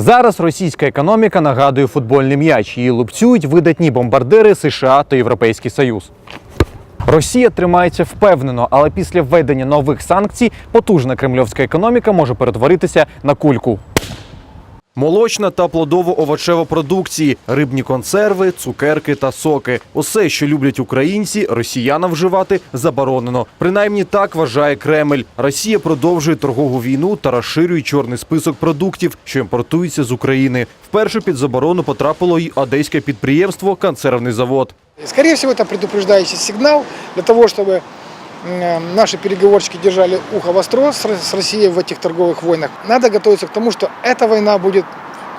Зараз російська економіка нагадує футбольний м'яч. Її лупцюють видатні бомбардири США та Європейський Союз. Росія тримається впевнено, але після введення нових санкцій потужна кремльовська економіка може перетворитися на кульку. Молочна та плодово-овочева продукції, рибні консерви, цукерки та соки. Усе, що люблять українці, росіянам вживати заборонено. Принаймні так вважає Кремль. Росія продовжує торгову війну та розширює чорний список продуктів, що імпортуються з України. Вперше під заборону потрапило й одеське підприємство Консервний завод. Скорее всего, это предупреждающий сигнал для того, м, наши переговорщики держали ухо востро с Ро- с Россией в этих торговых войнах. Надо готовиться к тому, что эта война будет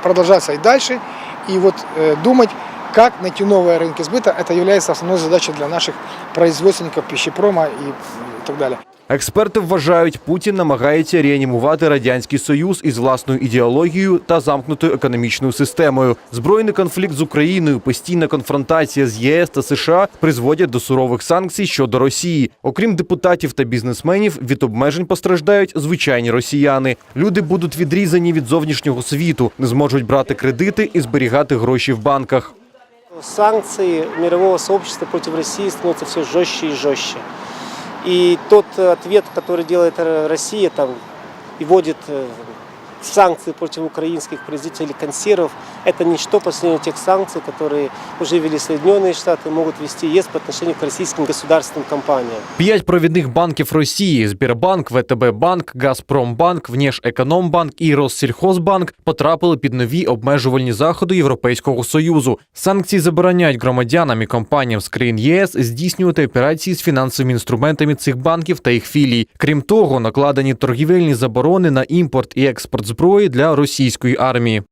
продолжаться и дальше. И вот э, думать, как найти новые рынки сбыта, это является основной задачей для наших производственников пищепрома и так далее. Експерти вважають, Путін намагається реанімувати радянський союз із власною ідеологією та замкнутою економічною системою. Збройний конфлікт з Україною, постійна конфронтація з ЄС та США призводять до сурових санкцій щодо Росії. Окрім депутатів та бізнесменів, від обмежень постраждають звичайні росіяни. Люди будуть відрізані від зовнішнього світу, не зможуть брати кредити і зберігати гроші в банках. Санкции мирового сообщества против России становятся все жестче и жестче. И тот э, ответ, который делает э, Россия там, и вводит э, санкции против украинских производителей консервов, это ничто по сравнению тех санкций, которые уже ввели Соединенные Штаты, могут ввести ЕС по отношению к российским государственным компаниям. П'ять провідних банків Росії: Збірбанк, ВТБ Банк, Газпромбанк, Внешекономбанк і Россільхозбанк потрапили під нові обмежувальні заходи Європейського союзу. Санкції забороняють громадянам і компаніям з країн ЄС здійснювати операції з фінансовими інструментами цих банків та їх філій. Крім того, накладені торгівельні заборони на імпорт і експорт зброї для російської армії.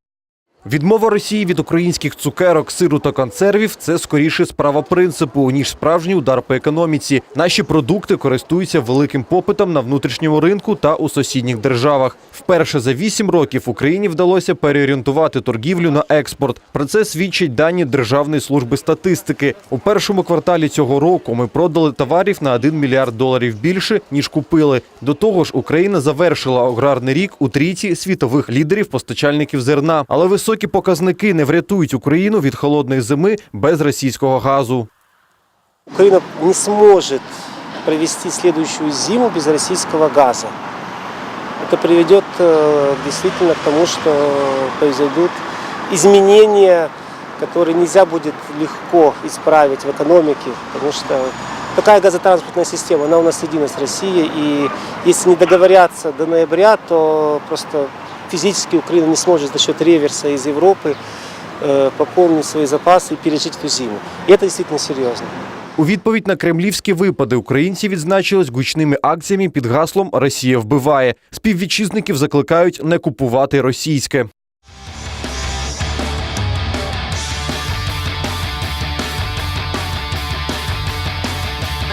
Відмова Росії від українських цукерок, сиру та консервів це скоріше справа принципу, ніж справжній удар по економіці. Наші продукти користуються великим попитом на внутрішньому ринку та у сусідніх державах. Вперше за вісім років Україні вдалося переорієнтувати торгівлю на експорт. Про це свідчать дані Державної служби статистики. У першому кварталі цього року ми продали товарів на 1 мільярд доларів більше ніж купили. До того ж, Україна завершила аграрний рік у трійці світових лідерів постачальників зерна. Але високі показники не врятують Україну від холодної зими без російського газу. Украина не сможет провести следующую зиму без российского газа. Это приведет э, действительно к тому, что произойдут изменения, которые нельзя будет легко исправить в экономике, потому что такая газотранспортная система, она у нас едина с Россией, и если не договорятся до ноября, то просто физически Украина не сможет за счет реверса из Европы э, пополнить свои запасы и пережить эту зиму. И это действительно серьезно. У відповідь на кремлівські випади українці відзначились гучними акціями під гаслом Росія вбиває. Співвітчизників закликають не купувати російське.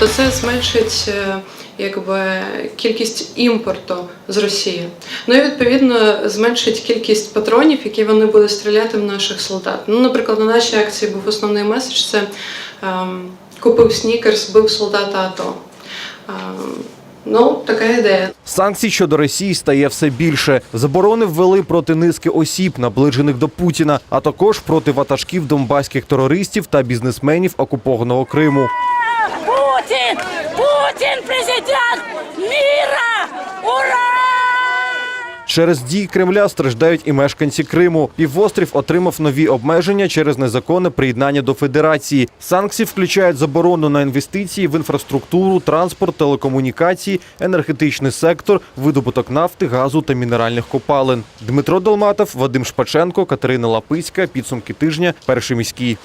то це зменшить е, якби кількість імпорту з Росії. Ну і відповідно зменшить кількість патронів, які вони будуть стріляти в наших солдат. Ну, наприклад, на нашій акції був основний меседж: це ем, купив снікерс, бив солдата АТО. Ем, ну, така ідея. Санкцій щодо Росії стає все більше. Заборони ввели проти низки осіб, наближених до Путіна, а також проти ватажків донбаських терористів та бізнесменів окупованого Криму. Путин! Путин президент мира! Ура! Через дії Кремля страждають і мешканці Криму. Півострів отримав нові обмеження через незаконне приєднання до федерації. Санкції включають заборону на інвестиції в інфраструктуру, транспорт, телекомунікації, енергетичний сектор, видобуток нафти, газу та мінеральних копалин. Дмитро Долматов, Вадим Шпаченко, Катерина Лапицька. Підсумки тижня. Перший міський.